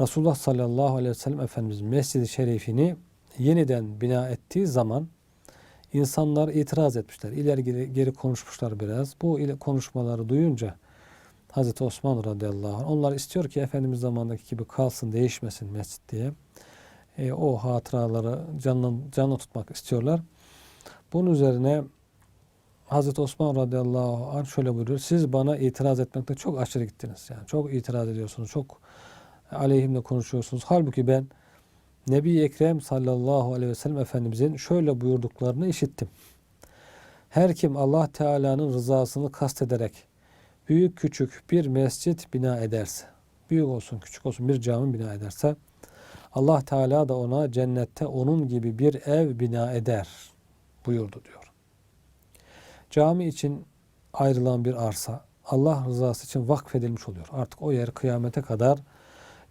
Resulullah sallallahu aleyhi ve sellem Efendimiz Mescid-i Şerifini yeniden bina ettiği zaman insanlar itiraz etmişler. İleri geri, geri konuşmuşlar biraz. Bu ile konuşmaları duyunca Hazreti Osman radıyallahu anh onlar istiyor ki Efendimiz zamanındaki gibi kalsın değişmesin mescit diye. E, o hatıraları canlı, canlı tutmak istiyorlar. Bunun üzerine Hazreti Osman radıyallahu anh şöyle buyuruyor. Siz bana itiraz etmekte çok aşırı gittiniz. Yani çok itiraz ediyorsunuz. Çok aleyhimle konuşuyorsunuz. Halbuki ben Nebi Ekrem sallallahu aleyhi ve sellem Efendimizin şöyle buyurduklarını işittim. Her kim Allah Teala'nın rızasını kastederek büyük küçük bir mescit bina ederse, büyük olsun küçük olsun bir cami bina ederse Allah Teala da ona cennette onun gibi bir ev bina eder buyurdu diyor. Cami için ayrılan bir arsa Allah rızası için vakfedilmiş oluyor. Artık o yer kıyamete kadar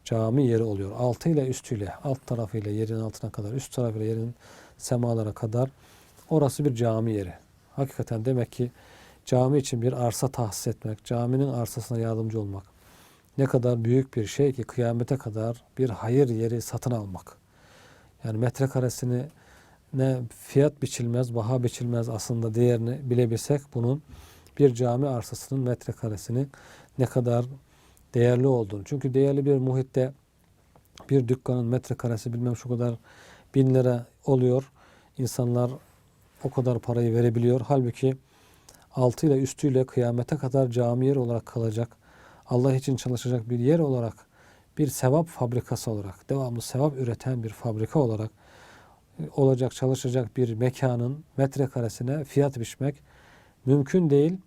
cami yeri oluyor. Altıyla üstüyle, alt tarafıyla yerin altına kadar, üst tarafıyla yerin semalara kadar orası bir cami yeri. Hakikaten demek ki cami için bir arsa tahsis etmek, caminin arsasına yardımcı olmak ne kadar büyük bir şey ki kıyamete kadar bir hayır yeri satın almak. Yani metrekaresini ne fiyat biçilmez, baha biçilmez aslında değerini bilebilsek bunun bir cami arsasının metrekaresini ne kadar değerli olduğunu. Çünkü değerli bir muhitte bir dükkanın metrekaresi bilmem şu kadar bin lira oluyor. İnsanlar o kadar parayı verebiliyor. Halbuki altıyla üstüyle kıyamete kadar cami yer olarak kalacak. Allah için çalışacak bir yer olarak, bir sevap fabrikası olarak, devamlı sevap üreten bir fabrika olarak olacak, çalışacak bir mekanın metrekaresine fiyat biçmek mümkün değil.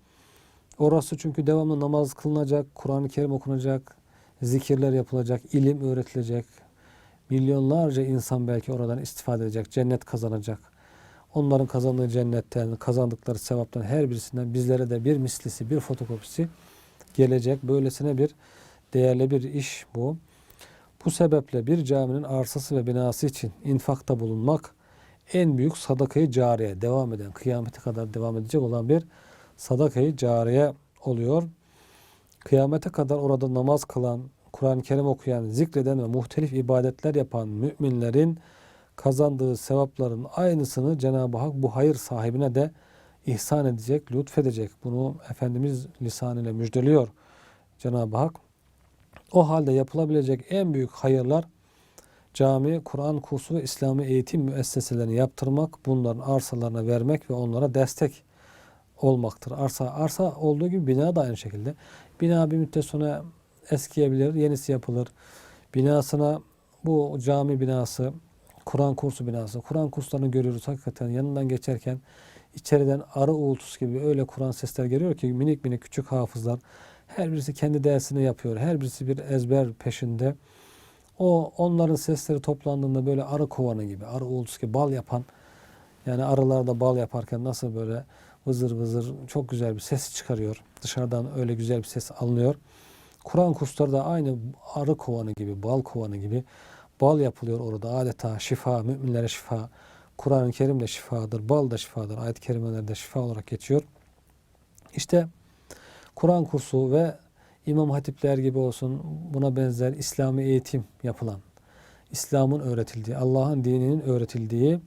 Orası çünkü devamlı namaz kılınacak, Kur'an-ı Kerim okunacak, zikirler yapılacak, ilim öğretilecek. Milyonlarca insan belki oradan istifade edecek, cennet kazanacak. Onların kazandığı cennetten, kazandıkları sevaptan her birisinden bizlere de bir mislisi, bir fotokopisi gelecek. Böylesine bir değerli bir iş bu. Bu sebeple bir caminin arsası ve binası için infakta bulunmak en büyük sadakayı cariye, devam eden, kıyamete kadar devam edecek olan bir sadakayı cariye oluyor. Kıyamete kadar orada namaz kılan, Kur'an-ı Kerim okuyan, zikreden ve muhtelif ibadetler yapan müminlerin kazandığı sevapların aynısını Cenab-ı Hak bu hayır sahibine de ihsan edecek, lütfedecek. Bunu Efendimiz lisanıyla müjdeliyor Cenab-ı Hak. O halde yapılabilecek en büyük hayırlar cami, Kur'an kursu ve İslami eğitim müesseselerini yaptırmak, bunların arsalarına vermek ve onlara destek olmaktır. Arsa arsa olduğu gibi bina da aynı şekilde. Bina bir müddet sonra eskiyebilir, yenisi yapılır. Binasına bu cami binası, Kur'an kursu binası, Kur'an kurslarını görüyoruz hakikaten yanından geçerken içeriden arı uğultusu gibi öyle Kur'an sesler geliyor ki minik minik küçük hafızlar her birisi kendi dersini yapıyor. Her birisi bir ezber peşinde. O onların sesleri toplandığında böyle arı kovanı gibi, arı uğultusu gibi bal yapan yani arılar da bal yaparken nasıl böyle vızır vızır çok güzel bir ses çıkarıyor. Dışarıdan öyle güzel bir ses alınıyor. Kur'an kursları da aynı arı kovanı gibi, bal kovanı gibi bal yapılıyor orada. Adeta şifa, müminlere şifa. Kur'an-ı Kerim de şifadır, bal da şifadır. Ayet-i kerimelerde şifa olarak geçiyor. İşte Kur'an kursu ve İmam Hatipler gibi olsun buna benzer İslami eğitim yapılan, İslam'ın öğretildiği, Allah'ın dininin öğretildiği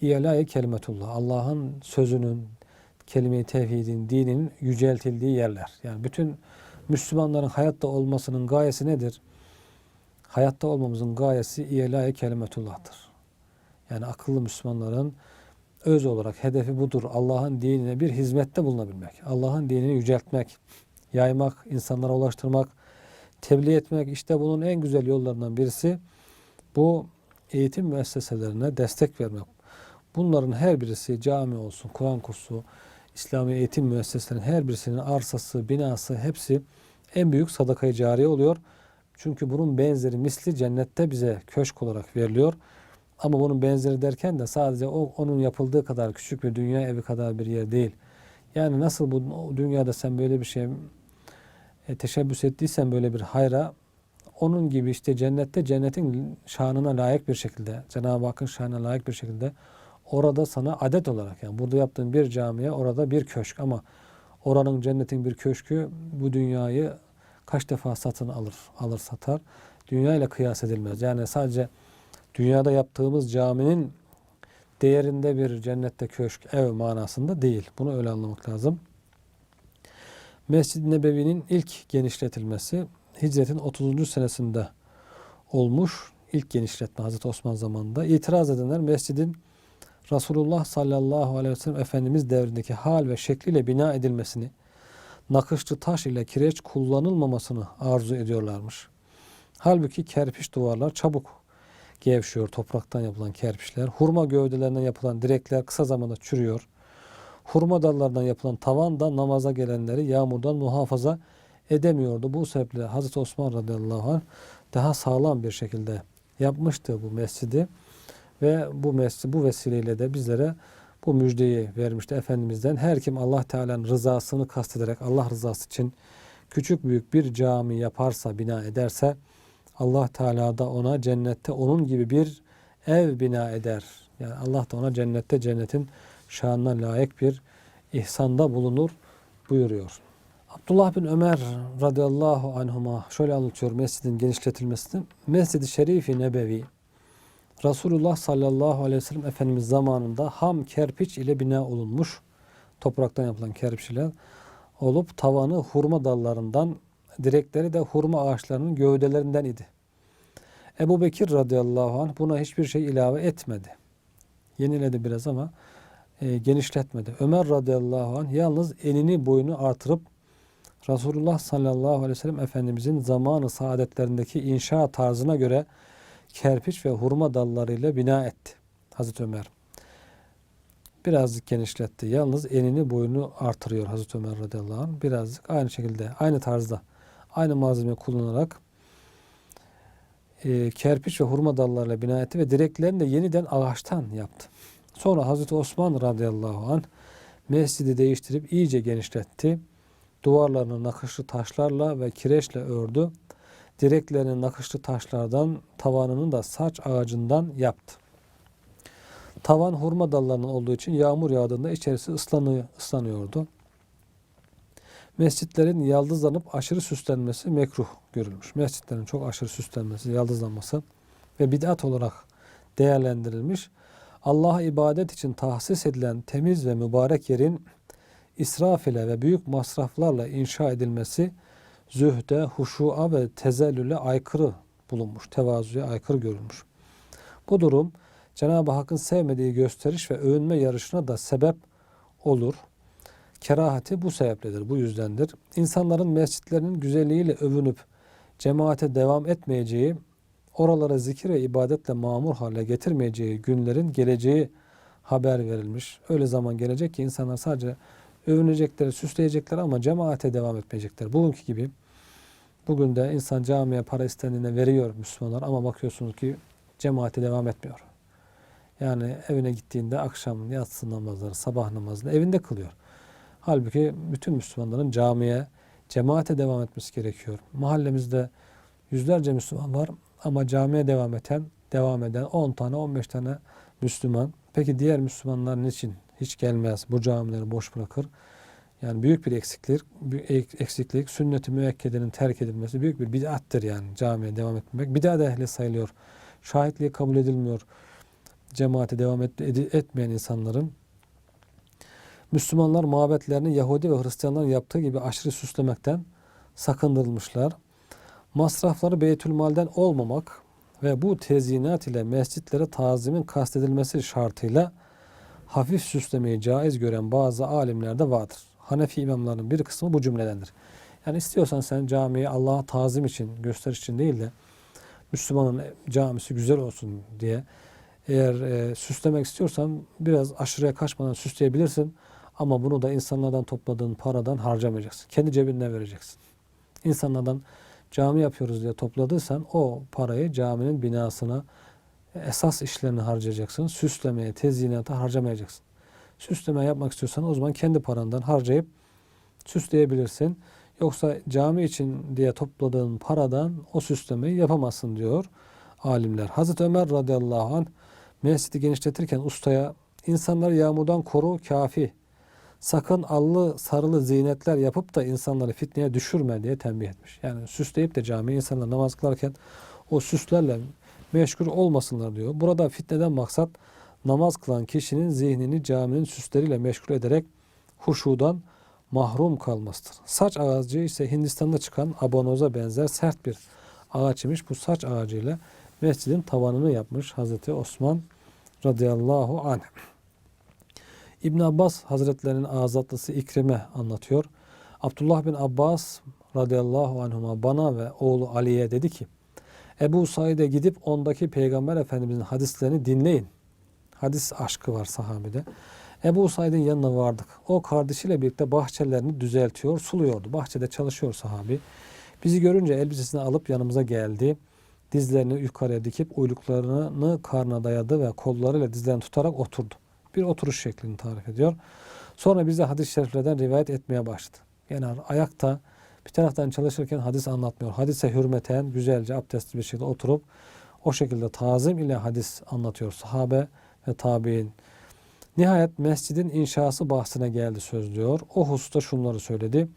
İyala-i Kelimetullah, Allah'ın sözünün, kelime-i tevhidin, dinin yüceltildiği yerler. Yani bütün Müslümanların hayatta olmasının gayesi nedir? Hayatta olmamızın gayesi İyala-i Kelimetullah'tır. Yani akıllı Müslümanların öz olarak hedefi budur. Allah'ın dinine bir hizmette bulunabilmek. Allah'ın dinini yüceltmek, yaymak, insanlara ulaştırmak, tebliğ etmek. İşte bunun en güzel yollarından birisi bu eğitim müesseselerine destek vermek. Bunların her birisi cami olsun, Kur'an kursu, İslami eğitim müesseselerinin her birisinin arsası, binası hepsi en büyük sadakayı cariye oluyor. Çünkü bunun benzeri misli cennette bize köşk olarak veriliyor. Ama bunun benzeri derken de sadece o onun yapıldığı kadar küçük bir dünya evi kadar bir yer değil. Yani nasıl bu dünyada sen böyle bir şey e, teşebbüs ettiysen böyle bir hayra onun gibi işte cennette cennetin şanına layık bir şekilde Cenab-ı Hakk'ın şanına layık bir şekilde orada sana adet olarak yani burada yaptığın bir camiye orada bir köşk ama oranın cennetin bir köşkü bu dünyayı kaç defa satın alır, alır satar. Dünya ile kıyas edilmez. Yani sadece dünyada yaptığımız caminin değerinde bir cennette köşk, ev manasında değil. Bunu öyle anlamak lazım. Mescid-i Nebevi'nin ilk genişletilmesi hicretin 30. senesinde olmuş. İlk genişletme Hazreti Osman zamanında. İtiraz edenler mescidin Resulullah sallallahu aleyhi ve sellem Efendimiz devrindeki hal ve şekliyle bina edilmesini, nakışlı taş ile kireç kullanılmamasını arzu ediyorlarmış. Halbuki kerpiç duvarlar çabuk gevşiyor topraktan yapılan kerpiçler. Hurma gövdelerinden yapılan direkler kısa zamanda çürüyor. Hurma dallarından yapılan tavan da namaza gelenleri yağmurdan muhafaza edemiyordu. Bu sebeple Hazreti Osman radıyallahu anh daha sağlam bir şekilde yapmıştı bu mescidi ve bu mescid bu vesileyle de bizlere bu müjdeyi vermişti Efendimiz'den. Her kim Allah Teala'nın rızasını kastederek Allah rızası için küçük büyük bir cami yaparsa, bina ederse Allah Teala da ona cennette onun gibi bir ev bina eder. Yani Allah da ona cennette cennetin şanına layık bir ihsanda bulunur buyuruyor. Abdullah bin Ömer radıyallahu anhuma şöyle anlatıyor mescidin genişletilmesini. Mescid-i Şerifi Nebevi Resulullah sallallahu aleyhi ve sellem Efendimiz zamanında ham kerpiç ile bina olunmuş. Topraktan yapılan kerpiç ile olup tavanı hurma dallarından, direkleri de hurma ağaçlarının gövdelerinden idi. Ebu Bekir radıyallahu anh buna hiçbir şey ilave etmedi. Yeniledi biraz ama e, genişletmedi. Ömer radıyallahu anh yalnız enini boyunu artırıp Resulullah sallallahu aleyhi ve sellem Efendimizin zamanı saadetlerindeki inşa tarzına göre kerpiç ve hurma dallarıyla bina etti. Hazreti Ömer. Birazcık genişletti. Yalnız enini boyunu artırıyor Hazreti Ömer radıyallahu anh. Birazcık aynı şekilde, aynı tarzda, aynı malzeme kullanarak e, kerpiç ve hurma dallarıyla bina etti ve direklerini de yeniden ağaçtan yaptı. Sonra Hazreti Osman radıyallahu anh mescidi değiştirip iyice genişletti. Duvarlarını nakışlı taşlarla ve kireçle ördü. Direklerini nakışlı taşlardan, tavanını da saç ağacından yaptı. Tavan hurma dallarının olduğu için yağmur yağdığında içerisi ıslanıyor, ıslanıyordu. Mescitlerin yaldızlanıp aşırı süslenmesi mekruh görülmüş. Mescitlerin çok aşırı süslenmesi, yaldızlanması ve bid'at olarak değerlendirilmiş. Allah'a ibadet için tahsis edilen temiz ve mübarek yerin israf ile ve büyük masraflarla inşa edilmesi zühde, huşu'a ve tezellüle aykırı bulunmuş, tevazuya aykırı görülmüş. Bu durum Cenab-ı Hakk'ın sevmediği gösteriş ve övünme yarışına da sebep olur. Kerahati bu sebepledir, bu yüzdendir. İnsanların mescitlerinin güzelliğiyle övünüp cemaate devam etmeyeceği, oralara zikir ve ibadetle mamur hale getirmeyeceği günlerin geleceği haber verilmiş. Öyle zaman gelecek ki insanlar sadece övünecekler, süsleyecekler ama cemaate devam etmeyecekler. Bugünkü gibi bugün de insan camiye para istendiğinde veriyor Müslümanlar ama bakıyorsunuz ki cemaate devam etmiyor. Yani evine gittiğinde akşam yatsı namazları, sabah namazını evinde kılıyor. Halbuki bütün Müslümanların camiye, cemaate devam etmesi gerekiyor. Mahallemizde yüzlerce Müslüman var ama camiye devam eden, devam eden 10 tane, 15 tane Müslüman. Peki diğer Müslümanlar niçin hiç gelmez, bu camileri boş bırakır? Yani büyük bir eksiklik, eksiklik sünnet-i müekkedenin terk edilmesi büyük bir bid'attır yani camiye devam etmek. Bid'at ehli sayılıyor. Şahitliği kabul edilmiyor. Cemaate devam et, etmeyen insanların Müslümanlar mabetlerini Yahudi ve Hristiyanların yaptığı gibi aşırı süslemekten sakındırılmışlar. Masrafları Beytülmal'den olmamak ve bu tezyinat ile mescitlere tazimin kastedilmesi şartıyla hafif süslemeyi caiz gören bazı alimler de vardır. Hanefi imamların bir kısmı bu cümledendir. Yani istiyorsan sen camiyi Allah'a tazim için, gösteriş için değil de Müslümanın camisi güzel olsun diye eğer e, süslemek istiyorsan biraz aşırıya kaçmadan süsleyebilirsin. Ama bunu da insanlardan topladığın paradan harcamayacaksın. Kendi cebinden vereceksin. İnsanlardan cami yapıyoruz diye topladıysan o parayı caminin binasına esas işlerini harcayacaksın. Süslemeye, tezyinata harcamayacaksın. Süsleme yapmak istiyorsan o zaman kendi parandan harcayıp süsleyebilirsin. Yoksa cami için diye topladığın paradan o süslemeyi yapamazsın diyor alimler. Hazreti Ömer radıyallahu anh mescidi genişletirken ustaya insanları yağmurdan koru kafi sakın allı sarılı zinetler yapıp da insanları fitneye düşürme diye tembih etmiş. Yani süsleyip de cami insanlar namaz kılarken o süslerle meşgul olmasınlar diyor. Burada fitneden maksat namaz kılan kişinin zihnini caminin süsleriyle meşgul ederek huşudan mahrum kalmasıdır. Saç ağacı ise Hindistan'da çıkan abonoza benzer sert bir ağaç imiş. Bu saç ağacıyla mescidin tavanını yapmış Hazreti Osman radıyallahu anh. İbn Abbas Hazretlerinin azatlısı İkrime anlatıyor. Abdullah bin Abbas radıyallahu anhuma bana ve oğlu Ali'ye dedi ki Ebu Said'e gidip ondaki Peygamber Efendimizin hadislerini dinleyin. Hadis aşkı var sahabede. Ebu Said'in yanına vardık. O kardeşiyle birlikte bahçelerini düzeltiyor, suluyordu. Bahçede çalışıyor sahabi. Bizi görünce elbisesini alıp yanımıza geldi. Dizlerini yukarıya dikip uyluklarını karnına dayadı ve kollarıyla dizlerini tutarak oturdu. Bir oturuş şeklini tarif ediyor. Sonra bize hadis-i şeriflerden rivayet etmeye başladı. Yani ayakta bir taraftan çalışırken hadis anlatmıyor. Hadise hürmeten güzelce abdestli bir şekilde oturup o şekilde tazim ile hadis anlatıyor sahabe ve tabi'in. Nihayet mescidin inşası bahsine geldi söz diyor. O hususta şunları söyledi.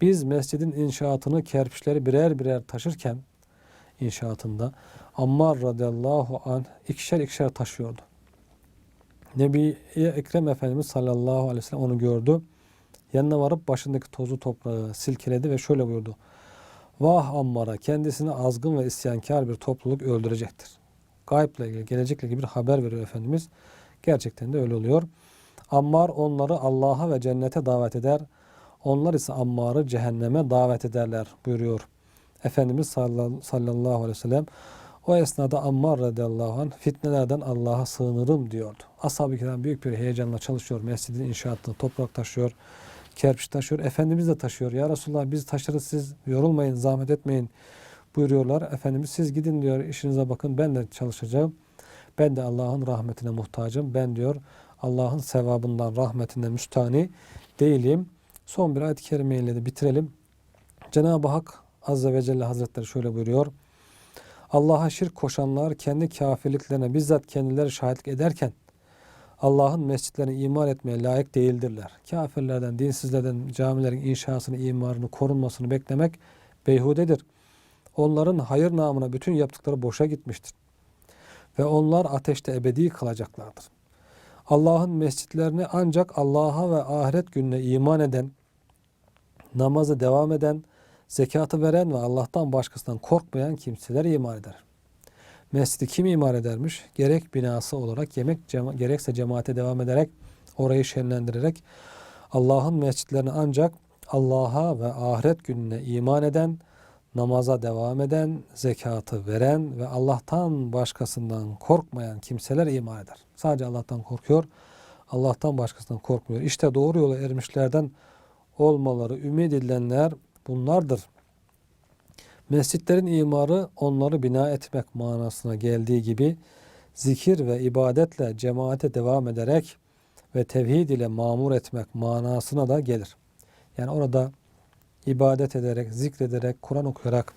Biz mescidin inşaatını kerpiçleri birer birer taşırken inşaatında Ammar radıyallahu anh ikişer ikişer taşıyordu. Nebi Ekrem Efendimiz sallallahu aleyhi ve sellem onu gördü. Yanına varıp başındaki tozu toprağı silkeledi ve şöyle buyurdu. Vah Ammar'a kendisini azgın ve isyankar bir topluluk öldürecektir. Gayble ilgili, gelecekle ilgili bir haber veriyor Efendimiz. Gerçekten de öyle oluyor. Ammar onları Allah'a ve cennete davet eder. Onlar ise Ammar'ı cehenneme davet ederler buyuruyor. Efendimiz sallallahu aleyhi ve sellem o esnada Ammar radıyallahu anh fitnelerden Allah'a sığınırım diyordu. Ashab-ı büyük bir heyecanla çalışıyor. Mescidin inşaatını toprak taşıyor, kerpiç taşıyor. Efendimiz de taşıyor. Ya Resulallah biz taşırız siz yorulmayın, zahmet etmeyin buyuruyorlar. Efendimiz siz gidin diyor işinize bakın ben de çalışacağım. Ben de Allah'ın rahmetine muhtacım. Ben diyor Allah'ın sevabından, rahmetinden müstani değilim. Son bir ayet-i kerimeyle de bitirelim. Cenab-ı Hak Azze ve Celle Hazretleri şöyle buyuruyor. Allah'a şirk koşanlar kendi kafirliklerine bizzat kendileri şahitlik ederken Allah'ın mescitlerine iman etmeye layık değildirler. Kafirlerden, dinsizlerden camilerin inşasını, imarını, korunmasını beklemek beyhudedir. Onların hayır namına bütün yaptıkları boşa gitmiştir. Ve onlar ateşte ebedi kalacaklardır. Allah'ın mescitlerini ancak Allah'a ve ahiret gününe iman eden, namazı devam eden, zekatı veren ve Allah'tan başkasından korkmayan kimseler iman eder. Mescidi kim imar edermiş? Gerek binası olarak, yemek cema gerekse cemaate devam ederek, orayı şenlendirerek Allah'ın mescitlerini ancak Allah'a ve ahiret gününe iman eden, namaza devam eden, zekatı veren ve Allah'tan başkasından korkmayan kimseler iman eder. Sadece Allah'tan korkuyor, Allah'tan başkasından korkmuyor. İşte doğru yola ermişlerden olmaları ümit edilenler bunlardır. Mescitlerin imarı onları bina etmek manasına geldiği gibi zikir ve ibadetle cemaate devam ederek ve tevhid ile mamur etmek manasına da gelir. Yani orada ibadet ederek, zikrederek, Kur'an okuyarak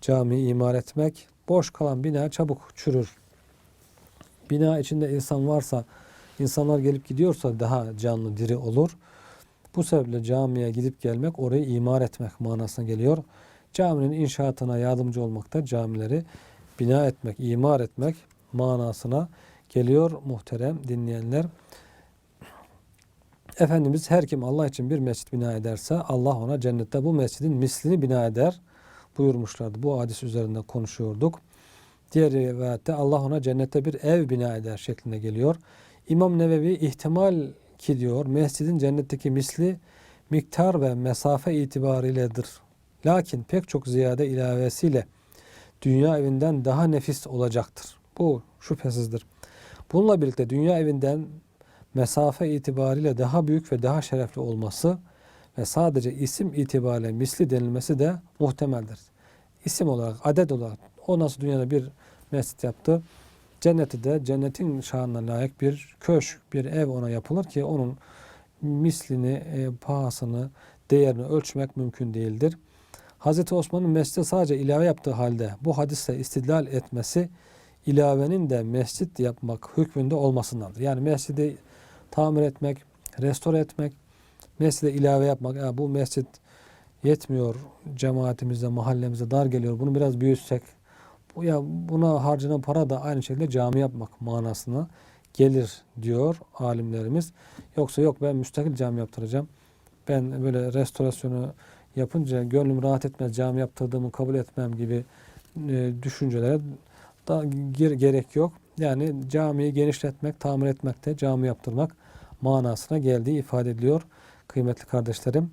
cami imar etmek, boş kalan bina çabuk çürür. Bina içinde insan varsa, insanlar gelip gidiyorsa daha canlı, diri olur. Bu sebeple camiye gidip gelmek, orayı imar etmek manasına geliyor. Caminin inşaatına yardımcı olmak da camileri bina etmek, imar etmek manasına geliyor muhterem dinleyenler. Efendimiz her kim Allah için bir mescit bina ederse Allah ona cennette bu mescidin mislini bina eder buyurmuşlardı. Bu hadis üzerinde konuşuyorduk. Diğer rivayette Allah ona cennette bir ev bina eder şeklinde geliyor. İmam Nevevi ihtimal ki diyor mescidin cennetteki misli miktar ve mesafe itibariyledir. Lakin pek çok ziyade ilavesiyle dünya evinden daha nefis olacaktır. Bu şüphesizdir. Bununla birlikte dünya evinden mesafe itibariyle daha büyük ve daha şerefli olması ve sadece isim itibariyle misli denilmesi de muhtemeldir. İsim olarak, adet olarak o nasıl dünyada bir mescit yaptı, cenneti de cennetin şanına layık bir köşk, bir ev ona yapılır ki onun mislini, e, pahasını, değerini ölçmek mümkün değildir. Hz. Osman'ın mescide sadece ilave yaptığı halde bu hadisle istidlal etmesi ilavenin de mescit yapmak hükmünde olmasındandır. Yani mescidi tamir etmek, restore etmek, mescide ilave yapmak. Ya bu mescit yetmiyor cemaatimize, mahallemize dar geliyor. Bunu biraz büyütsek. Bu ya buna harcanan para da aynı şekilde cami yapmak manasına gelir diyor alimlerimiz. Yoksa yok ben müstakil cami yaptıracağım. Ben böyle restorasyonu yapınca gönlüm rahat etmez cami yaptırdığımı kabul etmem gibi e, düşüncelere da gir- gerek yok. Yani camiyi genişletmek, tamir etmek de cami yaptırmak manasına geldiği ifade ediliyor kıymetli kardeşlerim.